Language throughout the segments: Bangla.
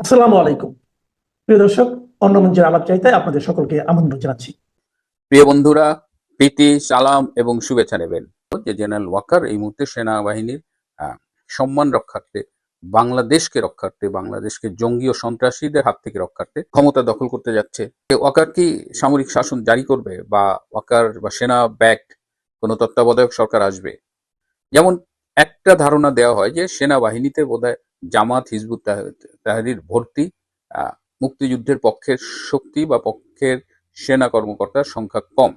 আসসালামু আলাইকুম। প্রিয় দর্শক, অন্য মঞ্চের আলাপ চাইতে আপনাদের সকলকে আমন্ত্রণ জানাচ্ছি। প্রিয় বন্ধুরা, প্রীতি, সালাম এবং শুভেচ্ছা নেবেন। যে জেনারেল ওয়াকার, এই মুহূর্তে সেনাবাহিনীর সম্মান রক্ষার্থে, বাংলাদেশকে রক্ষার্থে, বাংলাদেশকে জঙ্গি ও সন্ত্রাসীদের হাত থেকে রক্ষার্থে ক্ষমতা দখল করতে যাচ্ছে। ওয়াকার কি সামরিক শাসন জারি করবে বা ওয়াকার বা সেনা ব্যাক কোনো তত্ত্বাবধায়ক সরকার আসবে? যেমন একটা ধারণা দেওয়া হয় যে সেনাবাহিনীতে বোধহয় জামাত, হিজবুত তাহারির ভর্তি মুক্তিযুদ্ধের পক্ষের শক্তি বা পক্ষের সেনা কর্মকর্তার সংখ্যা কম।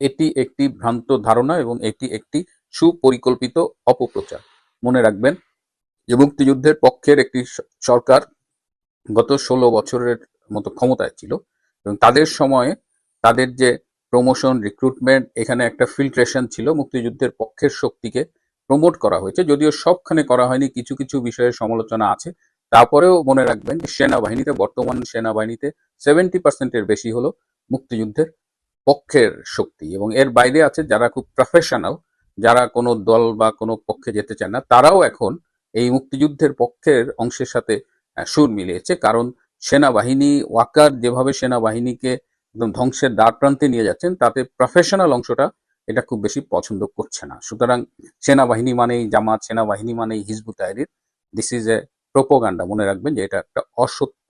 এটি একটি ভ্রান্ত ধারণা এবং এটি একটি সুপরিকল্পিত অপপ্রচার। মনে রাখবেন যে মুক্তিযুদ্ধের পক্ষের একটি সরকার গত ষোলো বছরের মতো ক্ষমতায় ছিল এবং তাদের সময়ে তাদের যে প্রমোশন রিক্রুটমেন্ট এখানে একটা ফিল্ট্রেশন ছিল মুক্তিযুদ্ধের পক্ষের শক্তিকে প্রমোট করা হয়েছে, যদিও সবখানে করা হয়নি, কিছু কিছু বিষয়ে সমালোচনা আছে। তারপরেও মনে রাখবেন যে সেনাবাহিনীতে, বর্তমান সেনাবাহিনীতে সেভেন্টি পার্সেন্টের বেশি হলো মুক্তিযুদ্ধের পক্ষের শক্তি। এবং এর বাইরে আছে যারা খুব প্রফেশনাল যারা কোনো দল বা কোনো পক্ষে যেতে চান না, তারাও এখন এই মুক্তিযুদ্ধের পক্ষের অংশের সাথে সুর মিলিয়েছে। কারণ সেনাবাহিনী, ওয়াকার যেভাবে সেনাবাহিনীকে একদম ধ্বংসের দ্বার প্রান্তে নিয়ে যাচ্ছেন, তাতে প্রফেশনাল অংশটা এটা খুব বেশি পছন্দ করছে না। সুতরাং সেনাবাহিনী মানেই জামাত, সেনাবাহিনী মানেই Hizbut Tahrir this is a propaganda মনে রাখবেন যে এটা একটা অসত্য।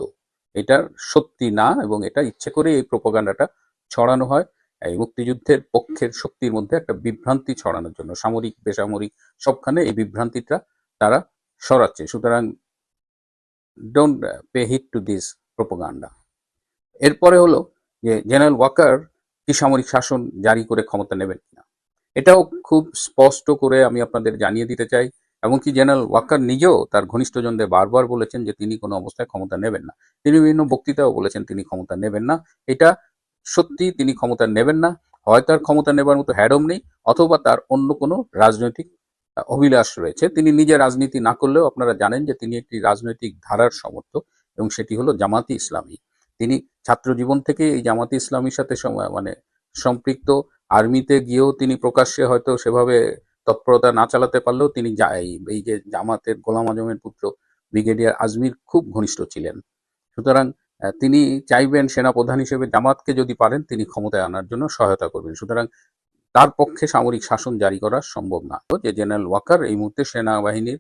এটা সত্যি না এবং এটা ইচ্ছে করে এই প্রোপোগান্ডাটা ছড়ানো হয়। এই মুক্তিযুদ্ধের পক্ষের শক্তির মধ্যে একটা বিভ্রান্তি ছড়ানোর জন্য, সামরিক, বেসামরিক, সবখানে এই বিভ্রান্তিটা তারা সরাচ্ছে সুতরাং don't pay heed to this propaganda এরপরে হলো যে জেনারেল ওয়াকার কি সামরিক শাসন জারি করে ক্ষমতা নেবেন কিনা। এটাও খুব স্পষ্ট করে আমি আপনাদের জানিয়ে দিতে চাই, এমনকি জেনারেল ওয়াকার নিজেও তার ঘনিষ্ঠজনদের বারবার বলেছেন যে তিনি কোনো অবস্থায় ক্ষমতা নেবেন না। তিনি বিভিন্ন বক্তৃতাও বলেছেন তিনি ক্ষমতা নেবেন না। এটা সত্যি তিনি ক্ষমতা নেবেন না। হয় তার ক্ষমতা নেবার মতো হ্যাডম নেই, অথবা তার অন্য কোনো রাজনৈতিক অভিলাষ রয়েছে। তিনি নিজে রাজনীতি না করলেও আপনারা জানেন যে তিনি একটি রাজনৈতিক ধারার সমর্থক এবং সেটি হলো জামাতি ইসলামী। তিনি ছাত্র জীবন থেকে এই জামাতি ইসলামীর সাথে মানে সম্পৃক্ত। আর্মিতে গিয়েও তিনি প্রকাশ্যে হয়তো সেভাবে তৎপরতা না চালাতে পারলেও তিনি এই- যে জামাতের গোলাম আজমের পুত্র ব্রিগেডিয়ার আজমির খুব ঘনিষ্ঠ ছিলেন। সুতরাং তিনি চাইবেন সেনাপ্রধান হিসেবে জামাতকে যদি পারেন, তিনি ক্ষমতায় আনার জন্য সহায়তা করবেন। সুতরাং তার পক্ষে সামরিক শাসন জারি করা সম্ভব না। যে জেনারেল ওয়াকার এই মুহূর্তে সেনাবাহিনীর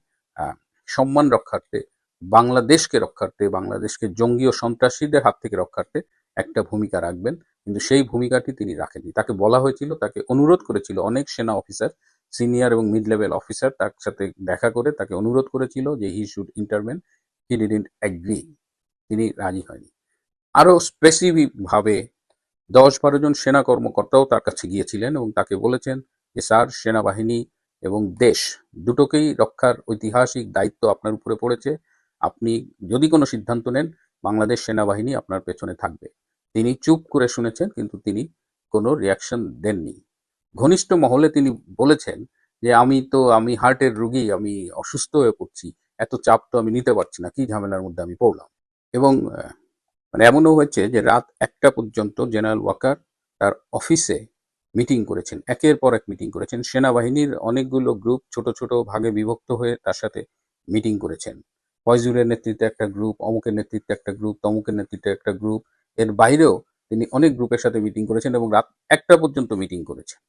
সম্মান রক্ষার্থে বাংলাদেশকে রক্ষার্থে, বাংলাদেশকে জঙ্গি ও সন্ত্রাসীদের হাত থেকে রক্ষার্থে একটা ভূমিকা রাখবেন। কিন্তু সেই ভূমিকাটি তিনি রাখেননি। তাকে বলা হয়েছিল, তাকে অনুরোধ করেছিল অনেক সেনা অফিসার, সিনিয়র এবং মিড লেভেল অফিসার তার সাথে দেখা করে তাকে অনুরোধ করেছিল যে he should intervene. He didn't agree তিনি রাজি হয়নি। আরও স্পেসিফিক ভাবে দশ বারো জন সেনা কর্মকর্তাও তার কাছে গিয়েছিলেন এবং তাকে বলেছেন যে, স্যার, সেনাবাহিনী এবং দেশ দুটোকেই রক্ষার ঐতিহাসিক দায়িত্ব আপনার উপরে পড়েছে। আপনি যদি কোনো সিদ্ধান্ত নেন, বাংলাদেশ সেনাবাহিনী আপনার পেছনে থাকবে। তিনি চুপ করে শুনেছেন, কিন্তু তিনি কোনো রিয়াকশন দেননি। ঘনিষ্ঠ মহলে তিনি বলেছেন যে, আমি তো, আমি হার্টের রুগী, আমি অসুস্থ হয়ে পড়ছি, এত চাপ তো আমি নিতে পারছি না, কি ঝামেলার মধ্যে আমি পড়লাম? এবং মানে এমনও হয়েছে যে, রাত একটা পর্যন্ত জেনারেল ওয়াকার তার অফিসে মিটিং করেছেন, একের পর এক মিটিং করেছেন। সেনাবাহিনীর অনেকগুলো গ্রুপ ছোট ছোট, ভাগে বিভক্ত হয়ে তার সাথে মিটিং করেছেন। ফয়জুলের নেতৃত্বে একটা গ্রুপ অমুকের নেতৃত্বে একটা গ্রুপ তমুকের নেতৃত্বে একটা গ্রুপ এর বাইরেও তিনি অনেক গ্রুপের সাথে মিটিং করেছেন এবং রাত একটা পর্যন্ত মিটিং করেছেন।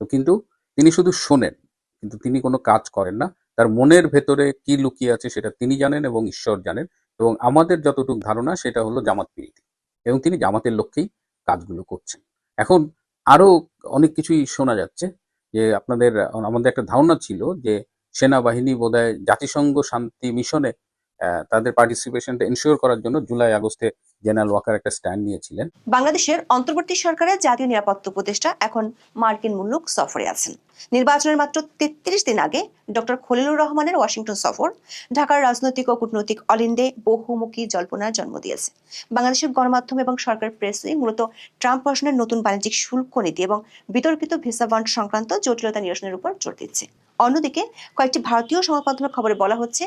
তো কিন্তু তিনি শুধু শোনেন, কিন্তু তিনি কোনো কাজ করেন না। তার মনের ভেতরে কি লুকিয়ে আছে সেটা তিনি জানেন এবং ঈশ্বর জানেন এবং আমাদের যতটুকু ধারণা সেটা হলো জামাত প্রীতি এবং তিনি জামাতের লক্ষ্যেই কাজগুলো করছেন। এখন আরও অনেক কিছুই শোনা যাচ্ছে যে আপনাদের, আমাদের একটা ধারণা ছিল যে সেনাবাহিনী বোধহয় জাতিসংঘ শান্তি মিশনে তাদের পার্টিসিপেশনটা ইনশিওর করার জন্য জুলাই আগস্টে জেনারেল ওয়াকার একটা স্ট্যান্ড নিয়েছিলেন। বাংলাদেশের অন্তর্বর্তী সরকারের জাতীয় নিরাপত্তা উপদেষ্টা এখন মার্কিন সফরে আছেন। নির্বাচনের মাত্র তেত্রিশ দিন আগে ডক্টর খলিলুর রহমানের ওয়াশিংটন সফর ঢাকার রাজনৈতিক ও কূটনৈতিক অলিন্দে বহুমুখী জল্পনার জন্ম দিয়েছে। বাংলাদেশের গণমাধ্যম এবং সরকার প্রেসই মূলত ট্রাম্প প্রশাসনের নতুন বাণিজ্যিক শুল্ক নীতি এবং বিতর্কিত ভিসা বন্ড সংক্রান্ত জটিলতা নিরসনের উপর জোর দিচ্ছে। অন্যদিকে কয়েকটি ভারতীয় সংবাদ মাধ্যমের খবরে বলা হচ্ছে,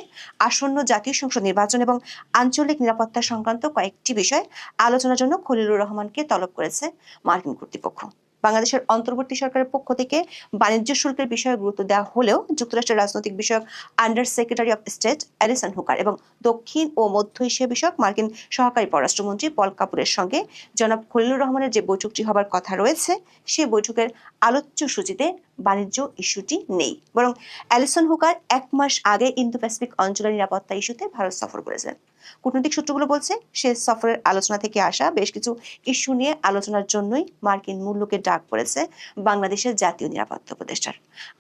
আসন্ন জাতীয় সংসদ নির্বাচন এবং আঞ্চলিক নিরাপত্তা সংক্রান্ত কয়েকটি বিষয় আলোচনার জন্য খলিলুর রহমানকে তলব করেছে মার্কিন কর্তৃপক্ষ। বাংলাদেশের অন্তর্বর্তী সরকারের পক্ষ থেকে বাণিজ্য শুল্কের বিষয়ে গুরুত্ব দেওয়া হলেও যুক্তরাষ্ট্রের রাজনৈতিক বিষয়ক under secretary of state Allison Hooker এবং দক্ষিণ ও মধ্য এশিয়া বিষয়ক মার্কিন সহকারী পররাষ্ট্রমন্ত্রী পল কাপুরের সঙ্গে জনাব খলিলুর রহমানের যে বৈঠকটি হবার কথা রয়েছে সেই বৈঠকের আলোচ্য সূচিতে বাণিজ্য ইস্যুটি নেই। বরং অ্যালিসন হুকার এক মাস আগে ইন্দো প্যাসিফিক অঞ্চলের নিরাপত্তা ইস্যুতে ভারত সফর করেছেন কূটনৈতিক সূত্রগুলো বলছে, সে সফরের আলোচনা থেকে আসা বেশ কিছু ইস্যু নিয়ে আলোচনার জন্যই মার্কিন মূল্যকে ডাক পড়েছে বাংলাদেশের জাতীয় নিরাপত্তা উপদেষ্টার।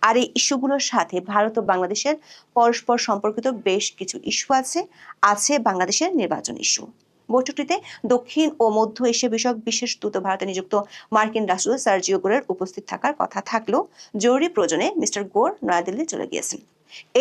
আর এই ইস্যুগুলোর সাথে ভারত ও বাংলাদেশের পরস্পর সম্পর্কিত বেশ কিছু ইস্যু আছে আছে বাংলাদেশের নির্বাচন ইস্যু। বৈঠকটিতে দক্ষিণ ও মধ্য এশিয়া বিষয়ক বিশেষ দূত ভারতে নিযুক্ত মার্কিন রাষ্ট্রদূত সার্জিও গোরের উপস্থিত থাকার কথা থাকলেও জরুরি প্রয়োজনে মিস্টার গোর নয়াদিল্লি চলে গিয়েছেন।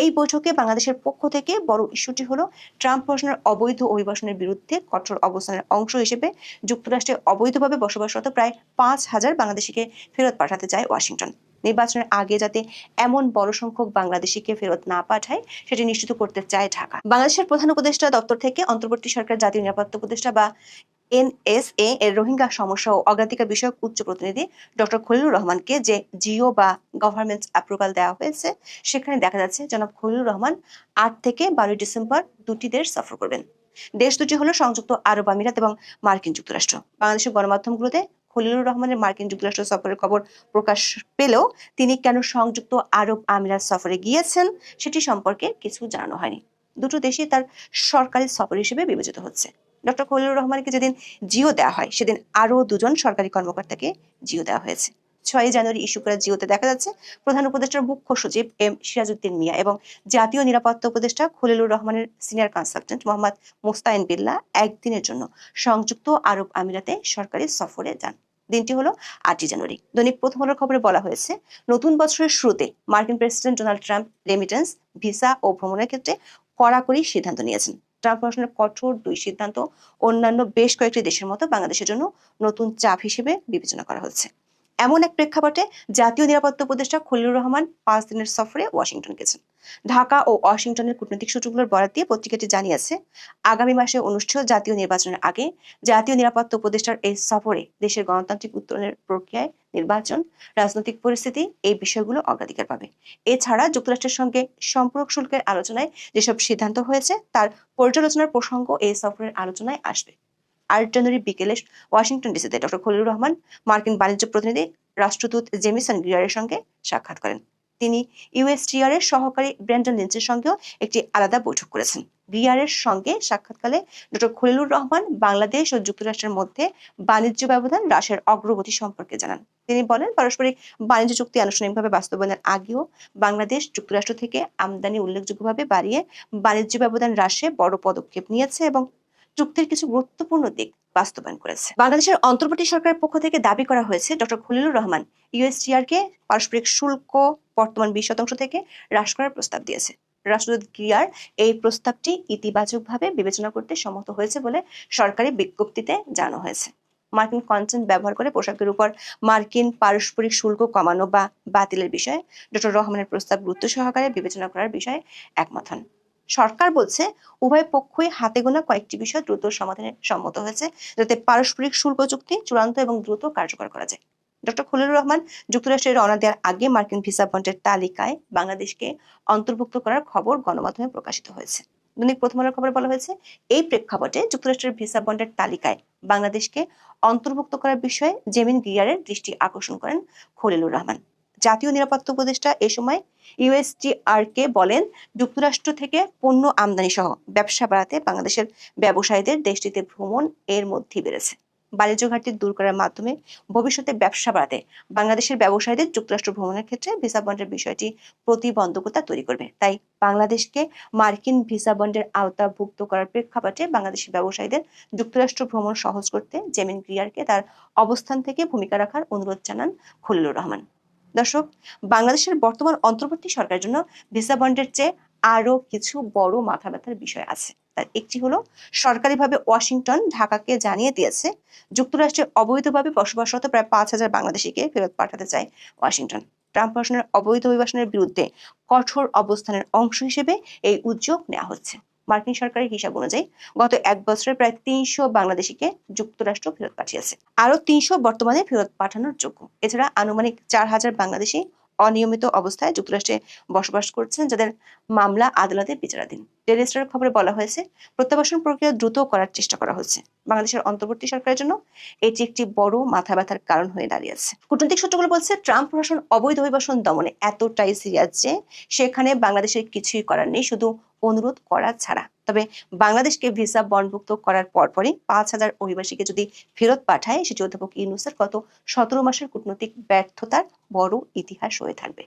এই বৈঠকে বাংলাদেশের পক্ষ থেকে বড় ইস্যুটি হলো ট্রাম্প প্রশ্নের অবৈধ অভিবাসনের বিরুদ্ধে কঠোর অবস্থানের অংশ হিসেবে যুক্তরাষ্ট্রে অবৈধভাবে বসবাসরত প্রায় পাঁচ হাজার বাংলাদেশিকে ফেরত পাঠাতে চায় ওয়াশিংটন। নির্বাচনের আগে যাতে এমন বড় সংখ্যক বাংলাদেশিকে ফেরত না পাঠায়, সেটি নিশ্চিত করতে চায় ঢাকা। বাংলাদেশের প্রধান উপদেষ্টা দপ্তর থেকে অন্তর্বর্তী সরকার, জাতীয় নিরাপত্তা উপদেষ্টা বা এনএসএ এর রোহিঙ্গা সমস্যা ও অগ্রাধিকার বিষয়ক উচ্চ প্রতিনিধি ডক্টর খলিলুর রহমানকে যে জিও বা গভর্নমেন্ট অ্যাপ্রুভাল দেওয়া হয়েছে, সেখানে দেখা যাচ্ছে জনাব খলিলুর রহমান আট থেকে বারোই ডিসেম্বর দুটি দেশ সফর করবেন। দেশ দুটি হলো সংযুক্ত আরব আমিরাত এবং মার্কিন যুক্তরাষ্ট্র। বাংলাদেশের গণমাধ্যমগুলোতে খলিলুর রহমানের মার্কিন যুক্তরাষ্ট্র সফরের খবর প্রকাশ পেলেও তিনি কেন সংযুক্ত আরব আমিরাত সফরে গিয়েছেন সেটি সম্পর্কে কিছু জানানো হয়নি। দুটো দেশই তার সরকারি সফর হিসেবে বিবেচিত হচ্ছে। ডক্টর খলিলুর রহমানকে যেদিন জিও দেওয়া হয়, সেদিন আরও দুজন সরকারি কর্মকর্তাকে জিও দেওয়া হয়েছে। ছয়ই জানুয়ারি ইস্যু করা জিওতে দেখা যাচ্ছে। প্রধান উপদেষ্টার মুখ্য সচিব এম সিরাজউদ্দিন মিয়া এবং জাতীয় নিরাপত্তা উপদেষ্টা খলিলুর রহমানের সিনিয়র কনসালটেন্ট মোহাম্মদ মুস্তাইন বিল্লাহ একদিনের জন্য সংযুক্ত আরব আমিরাতে সরকারি সফরে যান। দিনটি হলো আটই জানুয়ারি। দৈনিক প্রথম আলোর খবরে বলা হয়েছে, নতুন বছরের শুরুতে মার্কিন president Donald Trump remittance visa ও ভ্রমণের ক্ষেত্রে কড়াকড়ি সিদ্ধান্ত নিয়েছেন। ট্রাম্প প্রশাসনের কঠোর দুই সিদ্ধান্ত অন্যান্য বেশ কয়েকটি দেশের মতো বাংলাদেশের জন্য নতুন চাপ হিসেবে বিবেচনা করা হচ্ছে। এমন এক প্রেক্ষাপটে জাতীয় নিরাপত্তা উপদেষ্টা খলিলুর রহমান পাঁচ দিনের সফরে ওয়াশিংটন গেছেন। ঢাকা ও ওয়াশিংটনের কূটনৈতিক সূত্রগুলোর বরাত দিয়ে পত্রিকাটি জানিয়েছে, আগামী মাসে অনুষ্ঠেয় জাতীয় নির্বাচনের আগে জাতীয় নিরাপত্তা উপদেষ্টার এই সফরে দেশের গণতান্ত্রিক উত্তরণের প্রক্রিয়ায় নির্বাচন, রাজনৈতিক পরিস্থিতি এই বিষয়গুলো অগ্রাধিকার পাবে। এছাড়া যুক্তরাষ্ট্রের সঙ্গে সম্পর্ক শুল্কের আলোচনায় যেসব সিদ্ধান্ত হয়েছে, তার পর্যালোচনার প্রসঙ্গ এই সফরের আলোচনায় আসবে। আট জানুয়ারি বিকেলে ওয়াশিংটন ডিসিতে ডক্টর খলিলুর রহমান, মার্কিন বাণিজ্য প্রতিনিধি রাষ্ট্রদূত জেমিসন গ্রিয়ারের সঙ্গে সাক্ষাৎ করেন। তিনি ইউএসটিআর এর সহকারী ব্র্যান্ডন লিঞ্চের সঙ্গেও একটি আলাদা বৈঠক করেছেন। গ্রিয়ারের সঙ্গে সাক্ষাৎকালে ডক্টর খলিলুর রহমান বাংলাদেশ ও যুক্তরাষ্ট্রের মধ্যে বাণিজ্য ব্যবধান হ্রাসের অগ্রগতি সম্পর্কে জানান। তিনি বলেন, পারস্পরিক বাণিজ্য চুক্তি আনুষ্ঠানিকভাবে বাস্তবায়নের আগেও বাংলাদেশ যুক্তরাষ্ট্র থেকে আমদানি উল্লেখযোগ্যভাবে বাড়িয়ে বাণিজ্য ব্যবধান হ্রাসে বড় পদক্ষেপ নিয়েছে এবং চুক্তির কিছু গুরুত্বপূর্ণ দিক বাস্তবায়ন করেছে। বাংলাদেশের অন্তর্বর্তী সরকারের পক্ষ থেকে দাবি করা হয়েছে ডক্টর খলিলুর রহমান ইউএসটিআর কে পারস্পরিক শুল্ক বর্তমান বিশ শতাংশ থেকে হ্রাস করার প্রস্তাব দিয়েছে। রাষ্ট্রদূত গিয়ার এই প্রস্তাবটি ইতিবাচকভাবে বিবেচনা করতে সম্মত হয়েছে বলে সরকারি বিজ্ঞপ্তিতে জানানো হয়েছে। মার্কিন কনসেন্ট ব্যবহার করে পোশাকের উপর মার্কিন পারস্পরিক শুল্ক কমানো বা বাতিলের বিষয়ে ডক্টর রহমানের প্রস্তাব গুরুত্ব সহকারে বিবেচনা করার বিষয়ে একমত হন। সরকার বলছে, উভয় পক্ষই হাতে গোনা কয়েকটি বিষয় দ্রুত সমাধানে সম্মত হয়েছে, যাতে পারস্পরিক শুল্ক চুক্তি চূড়ান্ত এবং দ্রুত কার্যকর করা যায়। ডক্টর খলিলুর রহমান যুক্তরাষ্ট্রে রওনা দেওয়ার আগে মার্কিন ভিসা বন্ডের তালিকায় বাংলাদেশকে অন্তর্ভুক্ত করার খবর গণমাধ্যমে প্রকাশিত হয়েছে। দৈনিক প্রথম আলোর খবরে বলা হয়েছে, এই প্রেক্ষাপটে যুক্তরাষ্ট্রের ভিসা বন্ডের তালিকায় বাংলাদেশকে অন্তর্ভুক্ত করার বিষয়ে জেমিন গিয়ারের দৃষ্টি আকর্ষণ করেন খলিলুর রহমান। জাতীয় নিরাপত্তা উপদেষ্টা এ সময় ইউএসটিআর কে বলেন, যুক্তরাষ্ট্র থেকে পণ্য আমদানি সহ ব্যবসা বাড়াতে বাংলাদেশের ব্যবসায়ীদের দেশটিতে ভ্রমণ এর মধ্যেই বেড়েছে। বাণিজ্য ঘাটতি দূর করার মাধ্যমে ভবিষ্যতে ব্যবসা বাড়াতে বাংলাদেশের ব্যবসায়ীদের যুক্তরাষ্ট্র ভ্রমণের ক্ষেত্রে ভিসা বন্ডের বিষয়টি প্রতিবন্ধকতা তৈরি করবে। তাই বাংলাদেশকে মার্কিন ভিসা বন্ডের আওতাভুক্ত করার প্রেক্ষাপটে বাংলাদেশি ব্যবসায়ীদের যুক্তরাষ্ট্র ভ্রমণ সহজ করতে জেমিন গ্রিয়ারকে তার অবস্থান থেকে ভূমিকা রাখার অনুরোধ জানান খলিলুর রহমান। দর্শক, বাংলাদেশের বর্তমান অন্তর্বর্তী সরকারের জন্য ভিসা বন্ডের চেয়ে আরও কিছু বড় মাথা ব্যথার বিষয় আছে। তার একটি হলো, সরকারিভাবে ওয়াশিংটন, ঢাকাকে জানিয়ে দিয়েছে, যুক্তরাষ্ট্রে অবৈধভাবে বসবাসরত প্রায় পাঁচ হাজার বাংলাদেশিকে ফেরত পাঠাতে চায় ওয়াশিংটন। ট্রাম্প প্রশাসনের অবৈধ অভিবাসনের বিরুদ্ধে কঠোর অবস্থানের অংশ হিসেবে এই উদ্যোগ নেওয়া হচ্ছে। মার্কিন সরকারের হিসাব অনুযায়ী গত এক বছরে প্রায় তিনশো বাংলাদেশিকে যুক্তরাষ্ট্র ফেরত পাঠিয়েছে। আরও তিনশো বর্তমানে ফেরত পাঠানোর যোগ্য। এছাড়া আনুমানিক চার হাজার বাংলাদেশি অনিয়মিত অবস্থায় যুক্তরাষ্ট্রে বসবাস করছেন, যাদের মামলা আদালতে বিচারাধীন। ডেলি খবরে বলা হয়েছে, প্রত্যাবাসন প্রক্রিয়া দ্রুত করার চেষ্টা করা হচ্ছে। বাংলাদেশের অন্তর্বর্তী সরকারের জন্য এটি একটি বড় মাথা ব্যথার কারণ হয়ে দাঁড়িয়েছে কূটনৈতিক সূত্রগুলো বলছে, ট্রাম্প প্রশাসন অবৈধ অভিবাসন দমনে এতটাই সিরিয়াস যে সেখানে বাংলাদেশের কিছুই করার নেই, শুধু অনুরোধ করা ছাড়া। তবে বাংলাদেশকে ভিসা বনভুক্ত করার পরপরই পাঁচ হাজার অভিবাসীকে যদি ফেরত পাঠায়, সেটি অধ্যাপক ইউনুসের গত সতেরো মাসের কূটনৈতিক ব্যর্থতার বড় ইতিহাস হয়ে থাকবে।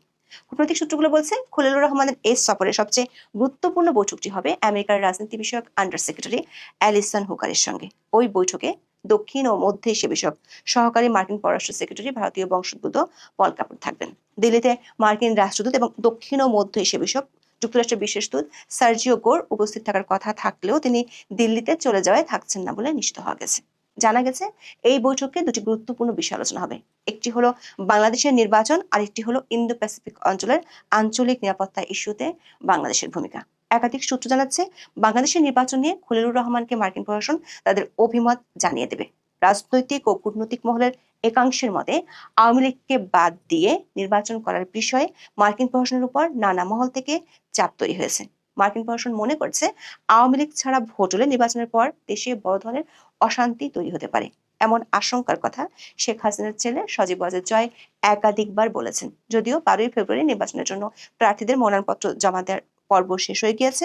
কূটনৈতিক সূত্রগুলো বলছে, খলিলুর রহমানের এই সফরের সবচেয়ে গুরুত্বপূর্ণ বৈঠকটি হবে আমেরিকার রাজনীতি বিষয়ক আন্ডার সেক্রেটারি অ্যালিসন হুকারের সঙ্গে। ওই বৈঠকে দক্ষিণ ও মধ্য এশিয়া বিষয়ক সহকারী মার্কিন পররাষ্ট্র সেক্রেটারি, ভারতীয় বংশোদ্ভূত পল কাপুর থাকবেন। দিল্লিতে মার্কিন রাষ্ট্রদূত এবং দক্ষিণ ও মধ্য এশিয়া বিষয়ক যুক্তরাষ্ট্রের বিশেষ দূত সার্জিও গোর উপস্থিত থাকার কথা থাকলেও তিনি দিল্লিতে চলে যাওয়ায় থাকছেন না বলে নিশ্চিত হওয়া গেছে। জানা গেছে, এই বৈঠকে দুটি গুরুত্বপূর্ণ বিষয় আলোচনা হবে। একটি হলো বাংলাদেশের নির্বাচন আর একটি হলো ইন্দো প্যাসিফিক অঞ্চলের আঞ্চলিক নিরাপত্তা ইস্যুতে বাংলাদেশের ভূমিকা। একাধিক সূত্র জানাচ্ছে, বাংলাদেশের নির্বাচন নিয়ে খলিলুর রহমানকে মার্কিন প্রশাসন তাদের অভিমত জানিয়ে দেবে। রাজনৈতিক ও কূটনৈতিক মহলের একাংশের মতে আওয়ামী লীগকে বাদ দিয়ে নির্বাচন করার বিষয়ে মার্কিন প্রশাসনের উপর নানা মহল থেকে চাপ তৈরি হয়েছে। মার্কিন প্রশাসন মনে করছে আওয়ামী লীগ ছাড়া ভোট হলে নির্বাচনের পর দেশে বড় ধরনের অশান্তি তৈরি হতে পারে। এমন আশঙ্কার কথা শেখ হাসিনার ছেলে সজীব ওয়াজেদ জয় একাধিকবার বলেছেন। যদিও বারোই ফেব্রুয়ারি নির্বাচনের জন্য প্রার্থীদের মনোনয়নপত্র জমা দেওয়ার পর্ব শেষ হয়ে গিয়েছে।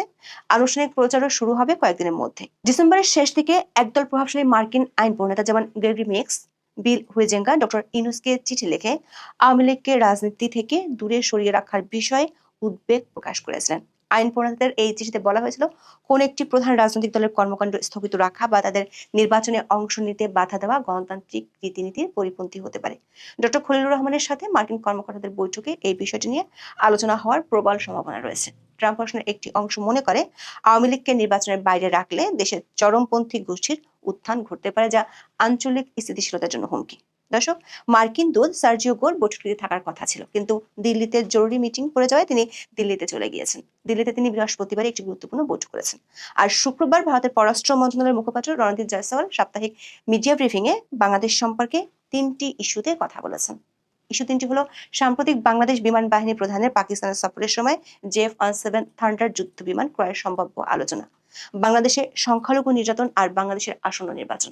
আনুষ্ঠানিক প্রচারও শুরু হবে কয়েকদিনের মধ্যে। ডিসেম্বরের শেষ দিকে একদল প্রভাবশালী মার্কিন আইন প্রণেতা যেমন Gregory Meeks Bill Huizenga doctor ইনুসকে চিঠি লিখে আওয়ামী লীগকে রাজনীতি থেকে দূরে সরিয়ে রাখার বিষয়ে উদ্বেগ প্রকাশ করেছিলেন। আইন প্রণেতাদের এই চিঠিতে বলা হয়েছিল, কোন একটি প্রধান রাজনৈতিক দলের কর্মকাণ্ড স্থগিত রাখা বা তাদের নির্বাচনে অংশ নিতে বাধা দেওয়া গণতান্ত্রিক রীতিনীতির পরিপন্থী হতে পারে। ডক্টর খলিলুর রহমানের সাথে মার্কিন কর্মকর্তাদের বৈঠকে এই বিষয়টি নিয়ে আলোচনা হওয়ার প্রবল সম্ভাবনা রয়েছে। ট্রাম্প প্রশাসনের একটি অংশ মনে করে, আওয়ামী লীগকে নির্বাচনের বাইরে রাখলে দেশের চরমপন্থী গোষ্ঠীর উত্থান ঘটতে পারে যা আঞ্চলিক স্থিতিশীলতার জন্য হুমকি। দর্শক, মার্কিন দূত সার্জিও গোর বৈঠকটিতে থাকার কথা ছিল। কিন্তু দিল্লিতে জরুরি মিটিং পড়ে যাওয়ায় তিনি দিল্লিতে চলে গিয়েছেন। দিল্লিতে তিনি বৃহস্পতিবার একটি গুরুত্বপূর্ণ বৈঠক করেছেন। আর শুক্রবার ভারতের পররাষ্ট্র মন্ত্রণালয়ের মুখপাত্র রণদীপ জয়সওয়াল সাপ্তাহিক মিডিয়া ব্রিফিং এ বাংলাদেশ সম্পর্কে তিনটি ইস্যুতে কথা বলেছেন। ইস্যু তিনটি হলো, সাম্প্রতিক বাংলাদেশ বিমান বাহিনী প্রধানের পাকিস্তানের সফরের সময় জেফ ওয়ান সেভেন থান্ডার যুদ্ধ বিমান ক্রয়ের সম্ভাব্য আলোচনা বাংলাদেশে সংখ্যালঘু নির্যাতন আর বাংলাদেশের আসন্ন নির্বাচন।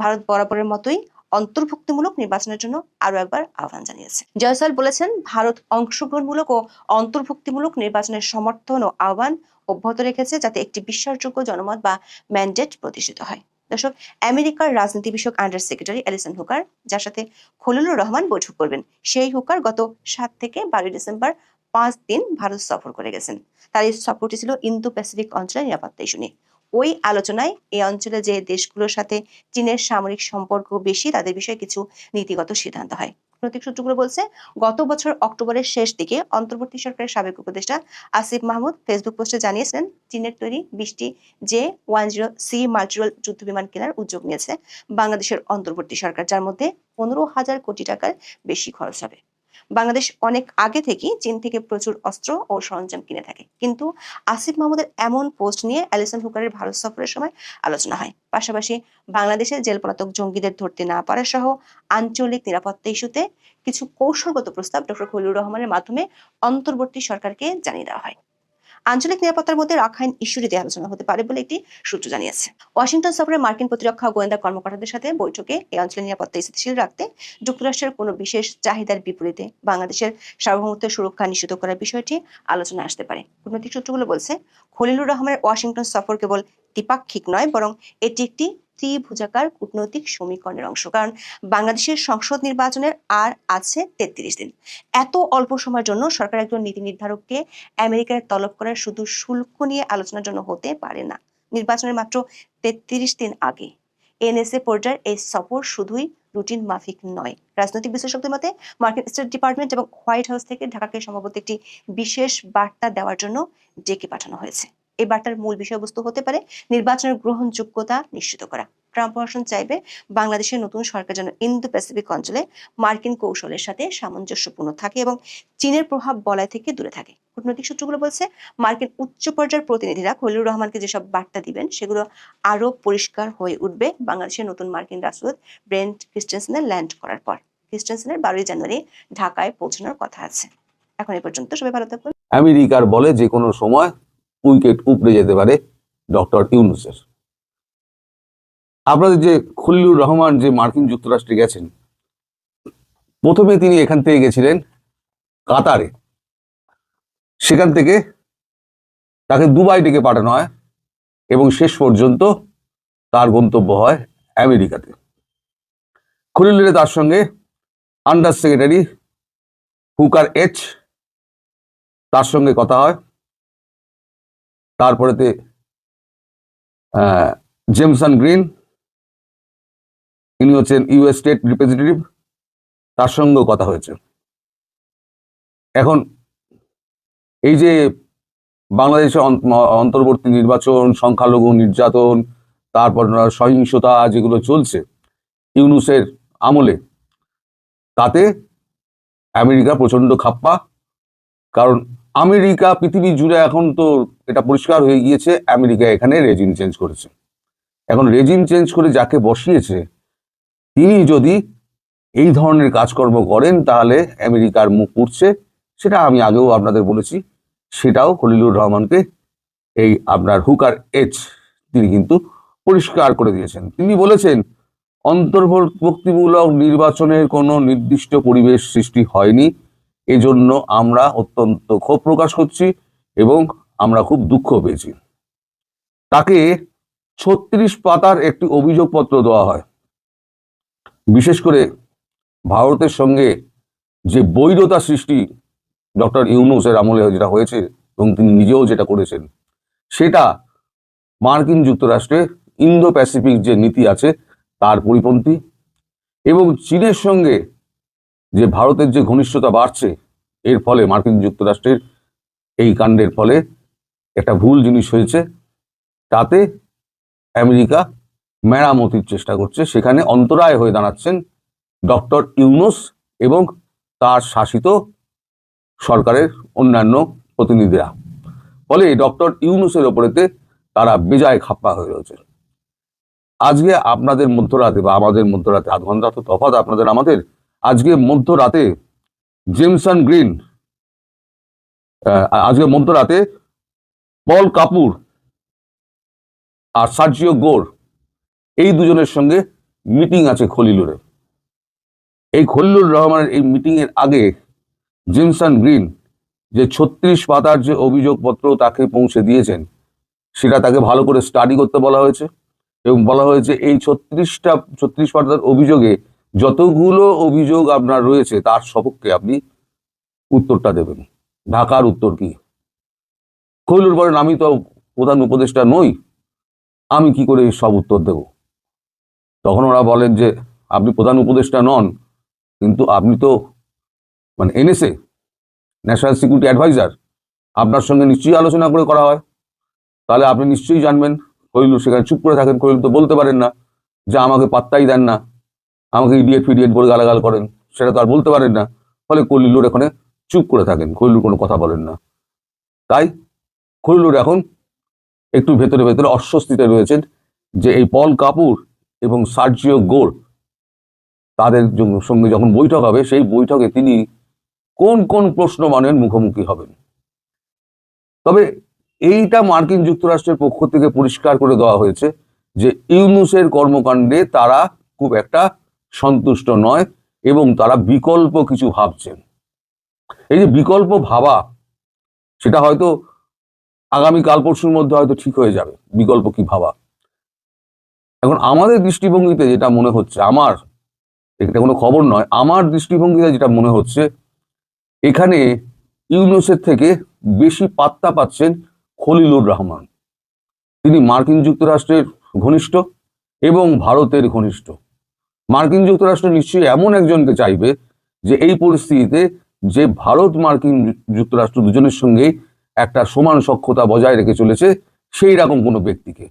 ভারত বরাবরের মতোই অন্তর্ভুক্তিমূলক নির্বাচনের জন্য আরও একবার আহ্বান জানিয়েছে। জয়সওয়াল বলেছেন, ভারত অংশগ্রহণমূলক ও অন্তর্ভুক্তিমূলক নির্বাচনের সমর্থন ও আহ্বান অব্যাহত রেখেছে যাতে একটি বিশ্বাসযোগ্য জনমত বা ম্যান্ডেট প্রতিষ্ঠিত হয়। দর্শক, আমেরিকার রাজনীতি বিষয়ক আন্ডার সেক্রেটারি অ্যালিসন হুকার, যার সাথে খলিলুর রহমান বৈঠক করবেন, সেই হুকার গত সাত থেকে বারোই ডিসেম্বর পাঁচ দিন ভারত সফর করে গেছেন। তার এই সফরটি ছিল ইন্দো প্যাসিফিক অঞ্চলের নিরাপত্তা ইস্যু নিয়ে। ওই আলোচনায় এই অঞ্চলে যে দেশগুলোর সাথে চীনের সামরিক সম্পর্ক বেশি, তাদের বিষয়ে কিছু নীতিগত সিদ্ধান্ত হয়। কূটনৈতিক সূত্রগুলো বলছে, গত বছর অক্টোবরের শেষ দিকে অন্তর্বর্তী সরকারের সাবেক উপদেষ্টা আসিফ মাহমুদ ফেসবুক পোস্টে জানিয়েছিলেন, চীনের তৈরি বিশটি J one zero C multirole যুদ্ধ বিমান কেনার উদ্যোগ নিয়েছে বাংলাদেশের অন্তর্বর্তী সরকার, যার মধ্যে পনেরো হাজার কোটি টাকার বেশি খরচ হবে। বাংলাদেশ অনেক আগে থেকেই চীন থেকে প্রচুর অস্ত্র ও সরঞ্জাম কিনে থাকে। কিন্তু আসিফ মাহমুদের এমন পোস্ট নিয়ে অ্যালিসন হুকারের ভারত সফরের সময় আলোচনা হয়। পাশাপাশি বাংলাদেশের জেল পলাতক জঙ্গিদের ধরতে না পারা সহ আঞ্চলিক নিরাপত্তা ইস্যুতে কিছু কৌশলগত প্রস্তাব ডক্টর খলিউর রহমানের মাধ্যমে অন্তর্বর্তী সরকারকে জানিয়ে দেওয়া হয়। আঞ্চলিক নিরাপত্তার মধ্যে রাখাইন ইস্যুটিতে আলোচনা হতে পারে বলে একটি সূত্র জানিয়েছে। ওয়াশিংটন সফরে মার্কিন প্রতিরক্ষা গোয়েন্দা কর্মকর্তাদের সাথে বৈঠকে এই অঞ্চলের নিরাপত্তা স্থিতিশীল রাখতে যুক্তরাষ্ট্রের কোনো বিশেষ চাহিদার বিপরীতে বাংলাদেশের সার্বভৌমত্বের সুরক্ষা নিশ্চিত করার বিষয়টি আলোচনা আসতে পারে। কূটনৈতিক সূত্রগুলো বলছে, খলিলুর রহমানের ওয়াশিংটন সফর কেবল দ্বিপাক্ষিক নয়, বরং এটি একটি ত্রিভুজাকার কূটনৈতিক সমীকরণের অংশ। কারণ বাংলাদেশের সংসদ নির্বাচনের আর আছে তেত্রিশ দিন। এত অল্প সময়ের জন্য সরকার একজন নীতি নির্ধারককে আমেরিকার তলব করার শুধু শুল্ক নিয়ে আলোচনার জন্য হতে পারে না। নির্বাচনের মাত্র তেত্রিশ দিন আগে এনএসএ পর্যায়ের এই সফর শুধুই রুটিন মাফিক নয়। রাজনৈতিক বিশ্লেষকদের মতে মার্কিন স্টেট ডিপার্টমেন্ট এবং হোয়াইট হাউস থেকে ঢাকাকে সম্ভবত একটি বিশেষ বার্তা দেওয়ার জন্য ডেকে পাঠানো হয়েছে। এই বার্তার মূল বিষয়বস্তু হতে পারে নির্বাচনের গ্রহণযোগ্যতা নিশ্চিত করা। ট্রাম্প প্রশাসন চাইবে বাংলাদেশের নতুন সরকার যেন ইন্দো প্যাসিফিক অঞ্চলে মার্কিন কৌশলের সাথে সামঞ্জস্যপূর্ণ থাকে এবং চীনের প্রভাব বলয় থেকে দূরে থাকে। কূটনৈতিক সূত্রগুলো বলছে, মার্কিন উচ্চ পর্যায়ের প্রতিনিধিরা খলিলুর রহমানকে যেসব বার্তা দিবেন, সেগুলো আরও পরিষ্কার হয়ে উঠবে বাংলাদেশের নতুন মার্কিন রাষ্ট্রদূত ব্রেন্ট ক্রিস্টেনসেনের ল্যান্ড করার পর। ক্রিস্টেনসেনের বারোই জানুয়ারি ঢাকায় পৌঁছানোর কথা আছে। এখন এই পর্যন্ত সবাই ভালো থাকবেন আমেরিকার বলে যে কোনো সময় উইকেট উপড়ে যেতে পারে ডক্টর ইউনুসের। আপনাদের যে খলিলুর রহমান, যে মার্কিন যুক্তরাষ্ট্রে গেছেন, প্রথমে তিনি এখান থেকে গেছিলেন কাতারে। সেখান থেকে তাকে দুবাই ডেকে পাঠানো হয় এবং শেষ পর্যন্ত তার গন্তব্য হয় আমেরিকাতে। খলিলুরে তার সঙ্গে আন্ডার সেক্রেটারি হুকার এইচ তার সঙ্গে কথা হয়। তারপরেতে জেমসন গ্রিন, ইনি হচ্ছেন ইউএস স্টেট রিপ্রেজেন্টেটিভ, তার সঙ্গেও কথা হয়েছে। এখন, এই যে বাংলাদেশে অন- অন্তর্বর্তী নির্বাচন, সংখ্যালঘু নির্যাতন, তারপর সহিংসতা যেগুলো চলছে, ইউনুসের আমলে, তাতে আমেরিকা প্রচণ্ড খাপ্পা। কারণ আমেরিকা পৃথিবী জুড়ে এখন তো এটা পরিষ্কার হয়ে গিয়েছে, আমেরিকা এখানে রেজিম চেঞ্জ করেছে। এখন রেজিম চেঞ্জ করে যাকে বসিয়েছে, তিনি যদি এই ধরনের কাজকর্ম করেন, তাহলে আমেরিকার মুখ পুড়ছে। সেটা আমি আগেও আপনাদের বলেছি, সেটাও খলিলুর রহমানকে এই আপনার হুকার এইচ তিনি কিন্তু পরিষ্কার করে দিয়েছেন। তিনি বলেছেন, অন্তর্ভুক্তিমূলক নির্বাচনের কোনো নির্দিষ্ট পরিবেশ সৃষ্টি হয়নি, এজন্য আমরা অত্যন্ত ক্ষোভ প্রকাশ করছি এবং আমরা খুব দুঃখ পেয়েছি। তাকে ছত্রিশ পাতার একটি অভিযোগপত্র দেওয়া হয়। বিশেষ করে ভারতের সঙ্গে যে বৈরতা সৃষ্টি ডক্টর ইউনুসের আমলে যেটা হয়েছে এবং তিনি নিজেও যেটা করেছেন, সেটা মার্কিন যুক্তরাষ্ট্রে ইন্দো প্যাসিফিক যে নীতি আছে তার পরিপন্থী এবং চীনের সঙ্গে যে ভারতের যে ঘনিষ্ঠতা বাড়ছে, এর ফলে মার্কিন যুক্তরাষ্ট্রের এই কাণ্ডের ফলে একটা ভুল জিনিস হয়েছে, তাতে আমেরিকা মেরামতির চেষ্টা করছে। সেখানে অন্তরায় হয়ে দাঁড়াচ্ছেন ডক্টর ইউনুস এবং তার শাসিত সরকারের অন্যান্য প্রতিনিধিরা। ফলে ডক্টর ইউনুসের ওপরেতে তারা বেজায় খাপ্পা হয়ে রয়েছে। আজকে আপনাদের মধ্যরাতে বা আমাদের মধ্যরাতে আধ ঘণ্টা তো তফাৎ আপনাদের আমাদের, আজকে মধ্যরাতে জেমসন গ্রিন আজকে মধ্যরাতে পল কাপুর আর সার্জিও গোর, এই দুজনের সঙ্গে মিটিং আছে খলিলুরে। এই খলিলুর রহমানের এই মিটিং এর আগে জেমসন গ্রিন যে ছত্রিশ পাতার যে অভিযোগপত্র তাকে পৌঁছে দিয়েছেন, সেটা তাকে ভালো করে স্টাডি করতে বলা হয়েছে এবং বলা হয়েছে এই ছত্রিশটা, ছত্রিশ পাতার অভিযোগে যতগুলো অভিযোগ আপনার রয়েছে, তার সপক্ষে আপনি উত্তরটা দেবেন। ঢাকার উত্তর কি? খৈলুর বলেন, আমি তো প্রধান উপদেষ্টা নই, আমি কি করে সব উত্তর দেব? তখন ওরা বলেন যে, আপনি প্রধান উপদেষ্টা নন, কিন্তু আপনি তো মানে এনএসএ, ন্যাশনাল সিকিউরিটি অ্যাডভাইজার, আপনার সঙ্গে নিশ্চয়ই আলোচনা করে করা হয়। তাহলে আপনি নিশ্চয়ই জানবেন কইলু সেখানে চুপ করে থাকেন কইলু তো বলতে পারেন না যে আমাকে পাত্তাই দেন না, আমাকে ইডিয়েট ফিডিয়েট বলে গালাগাল করেন, সেটা তো আর বলতে পারেন না, ফলে কলিলুর এখানে চুপ করে থাকেন কলিলুর কোনো কথা বলেন না। তাই খলিলুর এখন একটু ভেতরে ভেতরে অস্বস্তিতে রয়েছেন যে এই পল কাপুর এবং সার্জিও গোর তাদের সঙ্গে যখন বৈঠক হবে, সেই বৈঠকে তিনি কোন কোন প্রশ্ন মানের মুখোমুখি হবেন। তবে এইটা মার্কিন যুক্তরাষ্ট্রের পক্ষ থেকে পরিষ্কার করে দেওয়া হয়েছে যে ইউনুসের কর্মকাণ্ডে তারা খুব একটা সন্তুষ্ট নয় এবং তারা বিকল্প কিছু ভাবছেন। এই যে বিকল্প ভাবা, সেটা হয়তো আগামী কাল পরশুর মধ্যে হয়তো ঠিক হয়ে যাবে। বিকল্প কি ভাবা? এখন আমাদের দৃষ্টিভঙ্গিতে যেটা মনে হচ্ছে, আমার, এটা কোনো খবর নয়, আমার দৃষ্টিভঙ্গিতে যেটা মনে হচ্ছে, এখানে ইউনুসের থেকে বেশি পাত্তা পাচ্ছেন খলিলুর রহমান। তিনি মার্কিন যুক্তরাষ্ট্রের ঘনিষ্ঠ এবং ভারতের ঘনিষ্ঠ। মার্কিন যুক্তরাষ্ট্র নিশ্চয়ই এমন একজনকে চাইবে যে এই পরিস্থিতিতে যে ভারত মার্কিন যুক্তরাষ্ট্র দুজনের সঙ্গে একটা সমান সক্ষতা বজায় রেখে চলেছে সেই রকম কোনো ব্যক্তিকে।